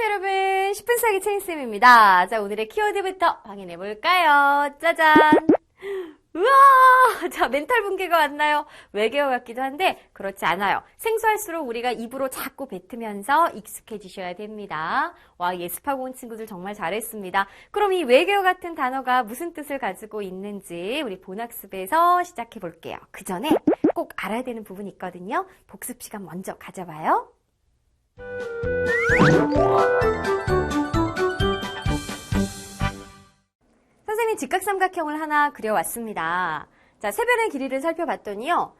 안녕하세요 여러분. 10분 사기 체인쌤입니다. 자 오늘의 키워드부터 확인해 볼까요? 짜잔! 우와! 자 멘탈 붕괴가 왔나요? 외계어 같기도 한데 그렇지 않아요. 생소할수록 우리가 입으로 자꾸 뱉으면서 익숙해지셔야 됩니다. 와 예습하고 온 친구들 정말 잘했습니다. 그럼 이 외계어 같은 단어가 무슨 뜻을 가지고 있는지 우리 본학습에서 시작해 볼게요. 그 전에 꼭 알아야 되는 부분이 있거든요. 복습 시간 먼저 가져봐요 선생님이 직각삼각형을 하나 그려왔습니다. 자, 세변의 길이를 살펴봤더니요.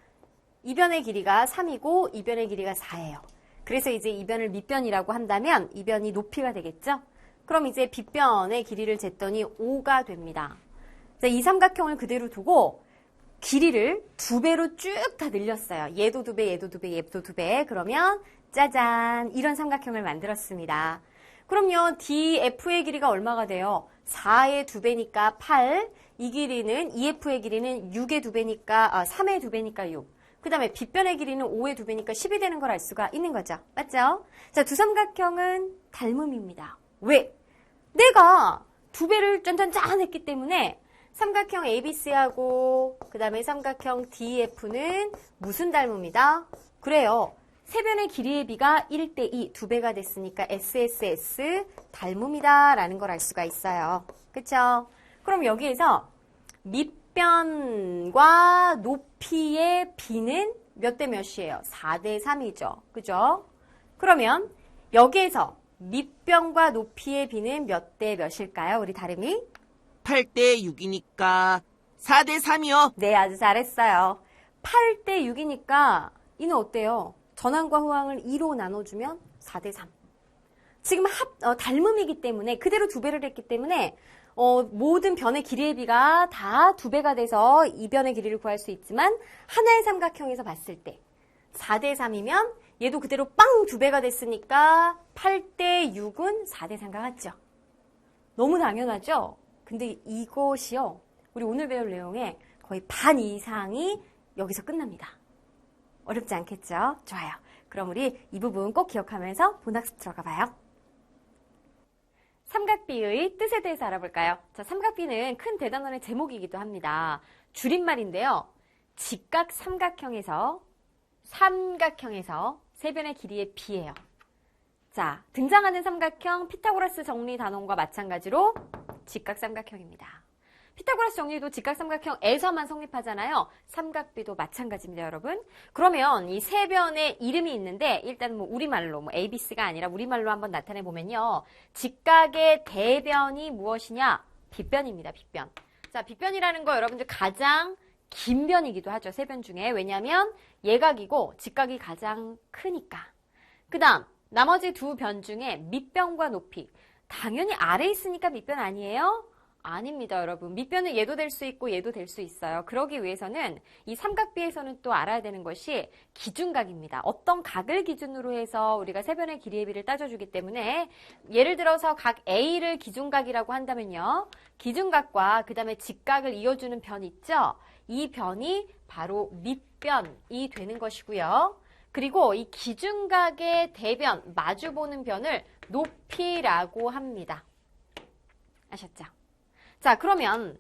이변의 길이가 3이고 이변의 길이가 4예요. 그래서 이제 이변을 밑변이라고 한다면 이변이 높이가 되겠죠? 그럼 이제 빗변의 길이를 쟀더니 5가 됩니다. 자, 이 삼각형을 그대로 두고 길이를 두 배로 쭉 다 늘렸어요. 얘도 두 배, 얘도 두 배, 얘도 두 배. 그러면 짜잔 이런 삼각형을 만들었습니다. 그럼요 DF의 길이가 얼마가 돼요? 4의 두 배니까 8. 이 길이는 EF의 길이는 6의 두 배니까 아, 3의 두 배니까 6. 그 다음에 빗변의 길이는 5의 두 배니까 10이 되는 걸 알 수가 있는 거죠. 맞죠? 자, 두 삼각형은 닮음입니다. 왜? 내가 두 배를 짠짠짠 했기 때문에 삼각형 ABC하고 그 다음에 삼각형 DF는 무슨 닮음이다? 그래요. 세변의 길이의 비가 1대 2, 두 배가 됐으니까 SSS 닮음이다 라는 걸 알 수가 있어요. 그쵸? 그럼 여기에서 밑변과 높이의 비는 몇 대 몇이에요? 4대 3이죠. 그죠? 그러면 여기에서 밑변과 높이의 비는 몇 대 몇일까요? 우리 다름이? 8대 6이니까 4대 3이요. 네, 아주 잘했어요. 8대 6이니까 이는 어때요? 전항과 후항을 2로 나눠주면 4대 3. 지금 합, 어, 닮음이기 때문에 그대로 두 배를 했기 때문에 어, 모든 변의 길이의 비가 다 두 배가 돼서 이 변의 길이를 구할 수 있지만 하나의 삼각형에서 봤을 때 4대 3이면 얘도 그대로 빵 두 배가 됐으니까 8대 6은 4대 3과 같죠? 너무 당연하죠? 근데 이것이요. 우리 오늘 배울 내용의 거의 반 이상이 여기서 끝납니다. 어렵지 않겠죠? 좋아요. 그럼 우리 이 부분 꼭 기억하면서 본학습 들어가 봐요. 삼각비의 뜻에 대해서 알아볼까요? 자, 삼각비는 큰 대단원의 제목이기도 합니다. 줄임말인데요. 직각 삼각형에서 삼각형에서 세변의 길이의 비예요. 자, 등장하는 삼각형 피타고라스 정리 단원과 마찬가지로 직각 삼각형입니다. 피타고라스 정리도 직각삼각형에서만 성립하잖아요. 삼각비도 마찬가지입니다, 여러분. 그러면 이 세 변의 이름이 있는데 일단 뭐 우리말로 뭐 ABC가 아니라 우리말로 한번 나타내 보면요. 직각의 대변이 무엇이냐? 빗변입니다, 빗변. 자, 빗변이라는 거 여러분들 가장 긴 변이기도 하죠. 세 변 중에. 왜냐하면 예각이고 직각이 가장 크니까. 그 다음 나머지 두 변 중에 밑변과 높이. 당연히 아래 있으니까 밑변 아니에요? 아닙니다, 여러분. 밑변은 얘도 될 수 있고 얘도 될 수 있어요. 그러기 위해서는 이 삼각비에서는 또 알아야 되는 것이 기준각입니다. 어떤 각을 기준으로 해서 우리가 세변의 길이의 비를 따져주기 때문에 예를 들어서 각 A를 기준각이라고 한다면요. 기준각과 그 다음에 직각을 이어주는 변 있죠? 이 변이 바로 밑변이 되는 것이고요. 그리고 이 기준각의 대변, 마주보는 변을 높이라고 합니다. 아셨죠? 자, 그러면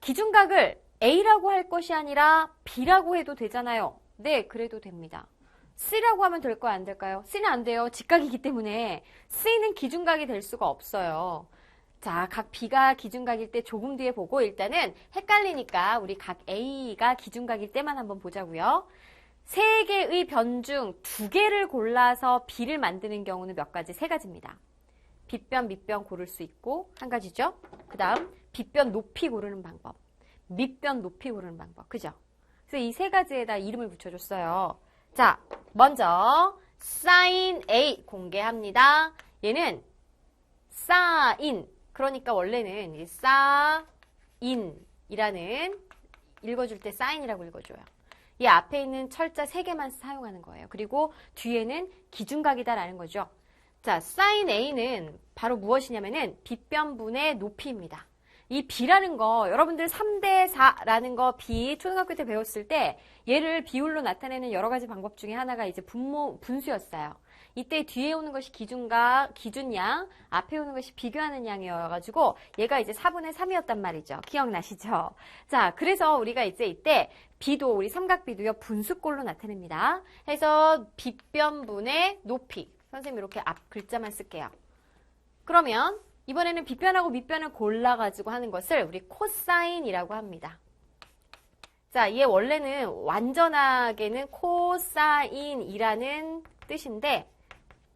기준각을 A라고 할 것이 아니라 B라고 해도 되잖아요. 네, 그래도 됩니다. C라고 하면 될 거야, 안 될까요? C는 안 돼요. 직각이기 때문에 C는 기준각이 될 수가 없어요. 자, 각 B가 기준각일 때 조금 뒤에 보고 일단은 헷갈리니까 우리 각 A가 기준각일 때만 한번 보자고요. 세 개의 변 중 두 개를 골라서 B를 만드는 경우는 몇 가지? 세 가지입니다. 빗변, 밑변 고를 수 있고 한 가지죠. 그 다음 빗변 높이 고르는 방법, 밑변 높이 고르는 방법, 그죠? 그래서 이 세 가지에다 이름을 붙여줬어요. 자, 먼저 사인 A 공개합니다. 얘는 사인, 그러니까 원래는 이 사인이라는 읽어줄 때 사인이라고 읽어줘요. 이 앞에 있는 철자 세 개만 사용하는 거예요. 그리고 뒤에는 기준각이다라는 거죠. 자, 사인 A는 바로 무엇이냐면은 빗변분의 높이입니다. 이 B라는 거 여러분들 3대 4라는 거 B 초등학교 때 배웠을 때 얘를 비율로 나타내는 여러 가지 방법 중에 하나가 이제 분모 분수였어요. 이때 뒤에 오는 것이 기준각, 기준양, 앞에 오는 것이 비교하는 양이어가지고 얘가 이제 4분의 3이었단 말이죠. 기억나시죠? 자, 그래서 우리가 이제 이때 비도 우리 삼각비도요 분수꼴로 나타냅니다. 해서 빗변분의 높이. 선생님 이렇게 앞 글자만 쓸게요. 그러면 이번에는 빗변하고 밑변을 골라가지고 하는 것을 우리 코사인이라고 합니다. 자, 얘 원래는 완전하게는 코사인이라는 뜻인데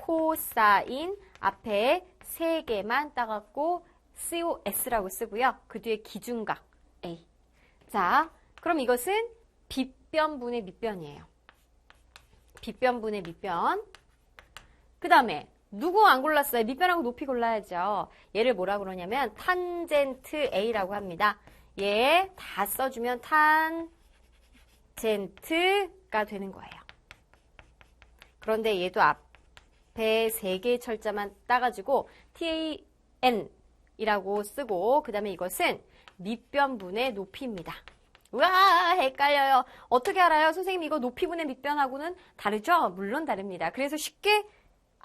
코사인 앞에 세 개만 따갖고 COS라고 쓰고요. 그 뒤에 기준각 A. 자, 그럼 이것은 빗변분의 밑변이에요. 빗변분의 밑변. 그 다음에 누구 안 골랐어요? 밑변하고 높이 골라야죠. 얘를 뭐라 그러냐면 탄젠트 A라고 합니다. 얘 다 써주면 탄젠트가 되는 거예요. 그런데 얘도 앞에 세 개의 철자만 따가지고 TAN이라고 쓰고 그 다음에 이것은 밑변분의 높이입니다. 우와 헷갈려요. 어떻게 알아요? 선생님 이거 높이분의 밑변하고는 다르죠? 물론 다릅니다. 그래서 쉽게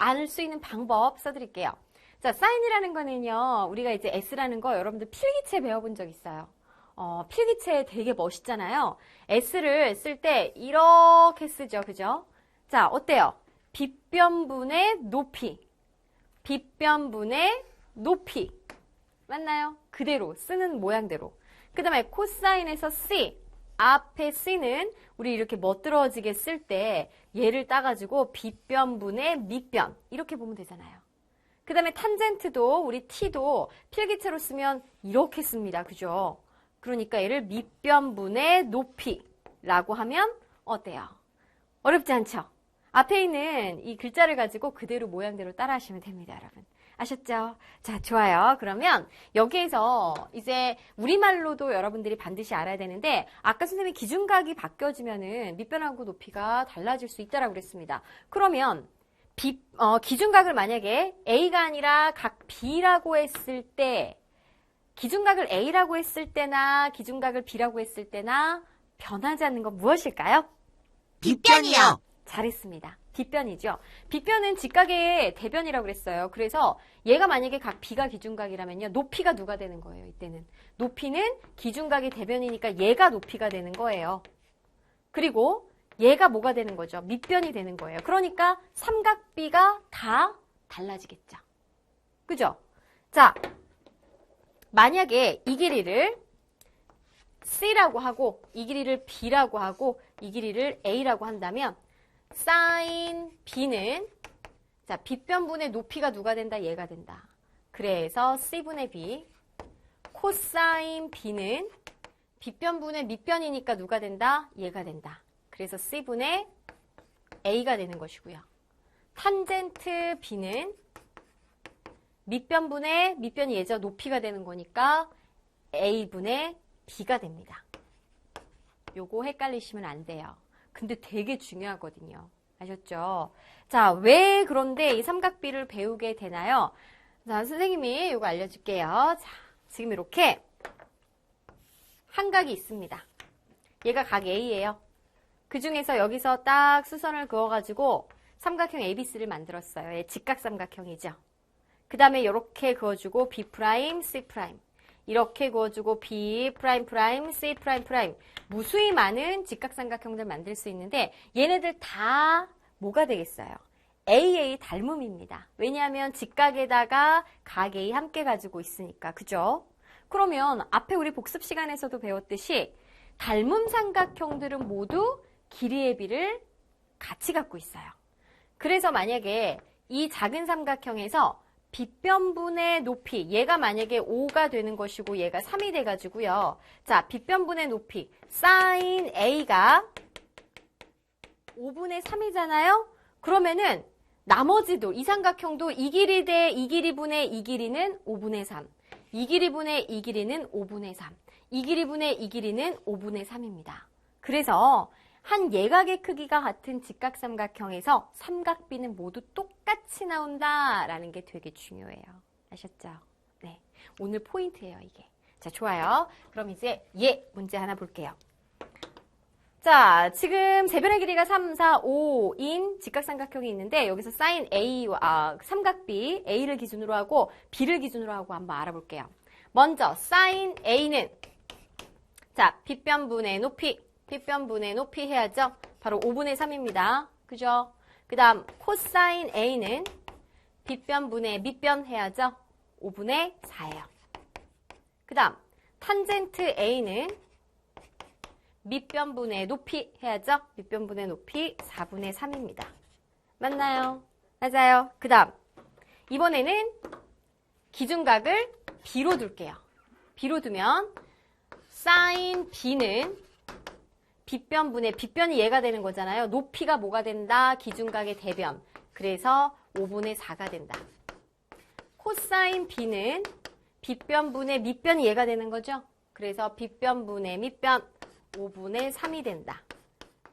알 수 있는 방법 써드릴게요. 자, 사인이라는 거는요, 우리가 이제 S라는 거 여러분들 필기체 배워본 적 있어요. 어, 필기체 되게 멋있잖아요. S를 쓸 때 이렇게 쓰죠. 그죠? 자, 어때요? 빗변분의 높이. 빗변분의 높이. 맞나요? 그대로, 쓰는 모양대로. 그 다음에 코사인에서 C. 앞에 C는 우리 이렇게 멋들어지게 쓸 때 얘를 따가지고 빗변분의 밑변. 이렇게 보면 되잖아요. 그 다음에 탄젠트도 우리 T도 필기체로 쓰면 이렇게 씁니다. 그죠? 그러니까 얘를 밑변분의 높이라고 하면 어때요? 어렵지 않죠? 앞에 있는 이 글자를 가지고 그대로 모양대로 따라 하시면 됩니다, 여러분. 아셨죠? 자, 좋아요. 그러면 여기에서 이제 우리말로도 여러분들이 반드시 알아야 되는데 아까 선생님이 기준각이 바뀌어지면은 밑변하고 높이가 달라질 수 있다라고 그랬습니다. 그러면 비- 어, 기준각을 만약에 A가 아니라 각 B라고 했을 때 기준각을 A라고 했을 때나 기준각을 B라고 했을 때나 변하지 않는 건 무엇일까요? 빗변이요. 잘했습니다. 빗변이죠. 빗변은 직각의 대변이라고 그랬어요. 그래서 얘가 만약에 각 B가 기준각이라면요. 높이가 누가 되는 거예요. 이때는. 높이는 기준각의 대변이니까 얘가 높이가 되는 거예요. 그리고 얘가 뭐가 되는 거죠? 밑변이 되는 거예요. 그러니까 삼각비가 다 달라지겠죠. 그죠? 자, 만약에 이 길이를 C라고 하고 이 길이를 B라고 하고 이 길이를 A라고 한다면 사인 B는 자, 빗변분의 높이가 누가 된다? 얘가 된다. 그래서 C분의 B 코사인 B는 빗변분의 밑변이니까 누가 된다? 얘가 된다. 그래서 C분의 A가 되는 것이고요. 탄젠트 B는 밑변분의 밑변이 예죠. 높이가 되는 거니까 A분의 B가 됩니다. 요거 헷갈리시면 안 돼요. 근데 되게 중요하거든요. 아셨죠? 자, 왜 그런데 이 삼각비를 배우게 되나요? 자, 선생님이 요거 알려줄게요. 자, 지금 이렇게 한 각이 있습니다. 얘가 각 A예요. 그 중에서 여기서 딱 수선을 그어가지고 삼각형 ABC를 만들었어요. 얘 직각삼각형이죠. 그 다음에 이렇게 그어주고 B C. 이렇게 그어주고 B 프라임 프라임, C 프라임 프라임. 무수히 많은 직각삼각형들 만들 수 있는데 얘네들 다 뭐가 되겠어요? AA 닮음입니다. 왜냐하면 직각에다가 각 A 함께 가지고 있으니까. 그죠? 그러면 앞에 우리 복습 시간에서도 배웠듯이 닮음 삼각형들은 모두 길이의 비를 같이 갖고 있어요. 그래서 만약에 이 작은 삼각형에서 빗변분의 높이, 얘가 만약에 5가 되는 것이고 얘가 3이 돼가지고요. 자, 빗변분의 높이, 사인 A가 5분의 3이잖아요? 그러면은 나머지도, 이 삼각형도 이 길이 대 이 길이 분의 이 길이는 5분의 3. 이 길이 분의 이 길이는 5분의 3. 이 길이 분의 이 길이는 5분의 3입니다. 그래서 한 예각의 크기가 같은 직각삼각형에서 삼각비는 모두 똑같이 나온다라는 게 되게 중요해요. 아셨죠? 네. 오늘 포인트예요, 이게. 자, 좋아요. 그럼 이제 예 문제 하나 볼게요. 자, 지금 세변의 길이가 3, 4, 5인 직각삼각형이 있는데 여기서 사인 A와 아, 삼각 B, A를 기준으로 하고 B를 기준으로 하고 한번 알아볼게요. 먼저 사인 A는 자, 빗변분의 높이, 빗변분의 높이 해야죠. 바로 5분의 3입니다. 그죠? 그 다음 코사인 A는 빗변분의 밑변 해야죠. 5분의 4예요. 그 다음 탄젠트 A는 밑변분의 높이 해야죠. 밑변분의 높이 4분의 3입니다. 맞나요? 맞아요. 그 다음 이번에는 기준각을 B로 둘게요. B로 두면 사인 B는 빗변분의 빗변이 얘가 되는 거잖아요. 높이가 뭐가 된다? 기준각의 대변. 그래서 5분의 4가 된다. 코사인 B는 빗변분의 밑변이 얘가 되는 거죠. 그래서 빗변분의 밑변 5분의 3이 된다.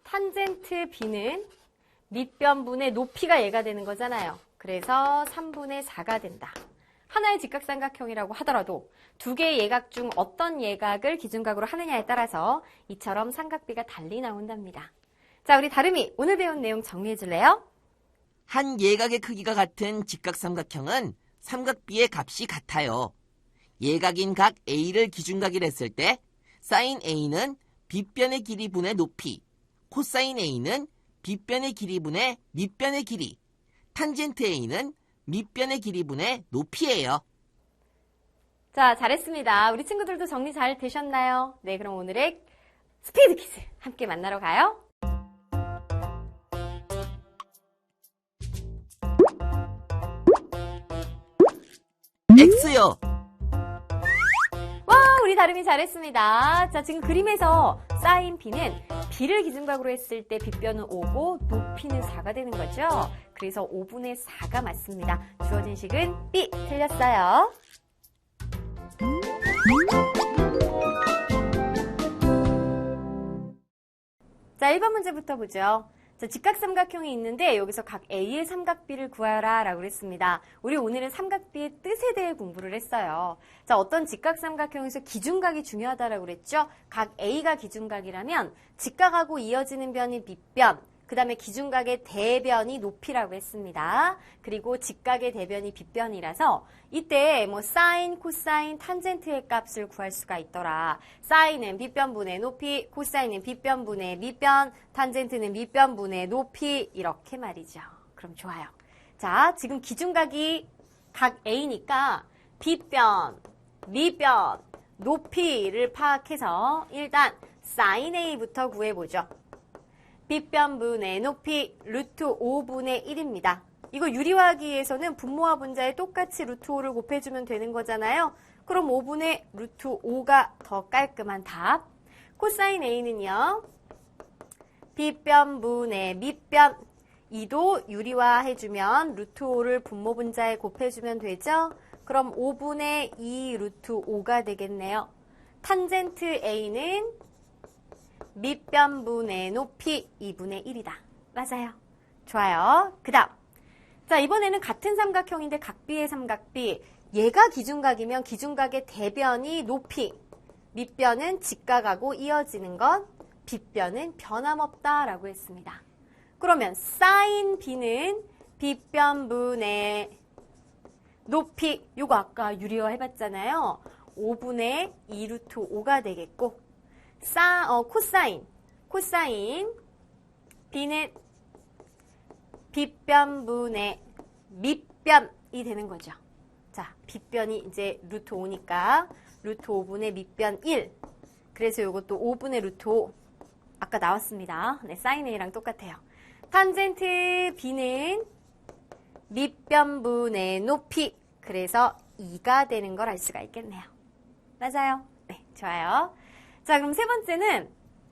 탄젠트 B는 밑변분의 높이가 얘가 되는 거잖아요. 그래서 3분의 4가 된다. 하나의 직각삼각형이라고 하더라도 두 개의 예각 중 어떤 예각을 기준각으로 하느냐에 따라서 이처럼 삼각비가 달리 나온답니다. 자, 우리 다름이 오늘 배운 내용 정리해 줄래요? 한 예각의 크기가 같은 직각삼각형은 삼각비의 값이 같아요. 예각인 각 A를 기준각이라 했을 때 사인 A는 빗변의 길이 분의 높이, 코사인 A는 빗변의 길이 분의 밑변의 길이, 탄젠트 A는 밑변의 길이분의 높이예요. 자, 잘했습니다. 우리 친구들도 정리 잘 되셨나요? 네, 그럼 오늘의 스피드 퀴즈 함께 만나러 가요. X요. 와, 우리 다름이 잘했습니다. 자, 지금 그림에서 사인 B는 B를 기준각으로 했을 때 빗변은 5고 높이는 4가 되는 거죠. 그래서 5분의 4가 맞습니다. 주어진 식은 B 틀렸어요. 자, 1번 문제부터 보죠. 자, 직각삼각형이 있는데 여기서 각 A의 삼각비를 구하라 라고 했습니다. 우리 오늘은 삼각비의 뜻에 대해 공부를 했어요. 자, 어떤 직각삼각형에서 기준각이 중요하다라고 그랬죠? 각 A가 기준각이라면 직각하고 이어지는 변이 밑변, 그 다음에 기준각의 대변이 높이라고 했습니다. 그리고 직각의 대변이 빗변이라서 이때 뭐 사인, 코사인, 탄젠트의 값을 구할 수가 있더라. 사인은 빗변분의 높이, 코사인은 빗변분의 밑변, 탄젠트는 밑변분의 높이 이렇게 말이죠. 그럼 좋아요. 자, 지금 기준각이 각 A니까 빗변, 밑변, 높이를 파악해서 일단 사인 A부터 구해보죠. 빗변분의 높이 루트 5분의 1입니다. 이거 유리화하기 위해서는 분모와 분자에 똑같이 루트 5를 곱해주면 되는 거잖아요. 그럼 5분의 루트 5가 더 깔끔한 답. 코사인 A는요. 빗변분의 밑변 2도 유리화 해주면 루트 5를 분모 분자에 곱해주면 되죠. 그럼 5분의 2 루트 5가 되겠네요. 탄젠트 A는 밑변분의 높이 2분의 1이다. 맞아요. 좋아요. 그 다음. 자, 이번에는 같은 삼각형인데 각비의 삼각비. 얘가 기준각이면 기준각의 대변이 높이. 밑변은 직각하고 이어지는 것. 빗변은 변함없다라고 했습니다. 그러면 사인 B는 빗변분의 높이. 요거 아까 유리화 해봤잖아요. 5분의 2루트 5가 되겠고 사, 어, 코사인. 코사인. B는 빗변분의 밑변이 되는 거죠. 자, 빗변이 이제 루트 5니까 루트 5분의 밑변 1. 그래서 이것도 5분의 루트 5. 아까 나왔습니다. 네, 사인 A랑 똑같아요. 탄젠트 B는 밑변분의 높이. 그래서 2가 되는 걸 알 수가 있겠네요. 맞아요. 네, 좋아요. 자, 그럼 세 번째는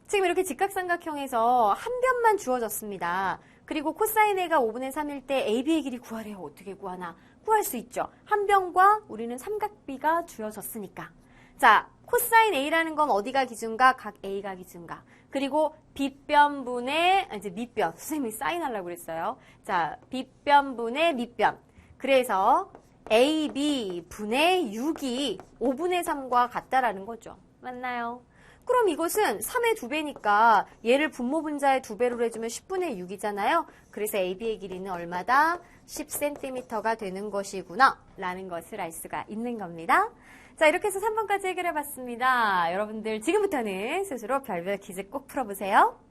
지금 이렇게 직각삼각형에서 한 변만 주어졌습니다. 그리고 코사인 A가 5분의 3일 때 AB의 길이 구하래요. 어떻게 구하나? 구할 수 있죠. 한 변과 우리는 삼각비가 주어졌으니까. 자, 코사인 A라는 건 어디가 기준각? 각 A가 기준각. 그리고 빗변분의 이제 밑변. 선생님이 사인하려고 그랬어요. 자, 빗변분의 밑변. 그래서 AB 분의 6이 5분의 3과 같다라는 거죠. 맞나요? 그럼 이것은 3의 2배니까 얘를 분모 분자의 2배로 해주면 10분의 6이잖아요. 그래서 AB의 길이는 얼마다? 10cm가 되는 것이구나. 라는 것을 알 수가 있는 겁니다. 자, 이렇게 해서 3번까지 해결해 봤습니다. 여러분들 지금부터는 스스로 별별 퀴즈 꼭 풀어보세요.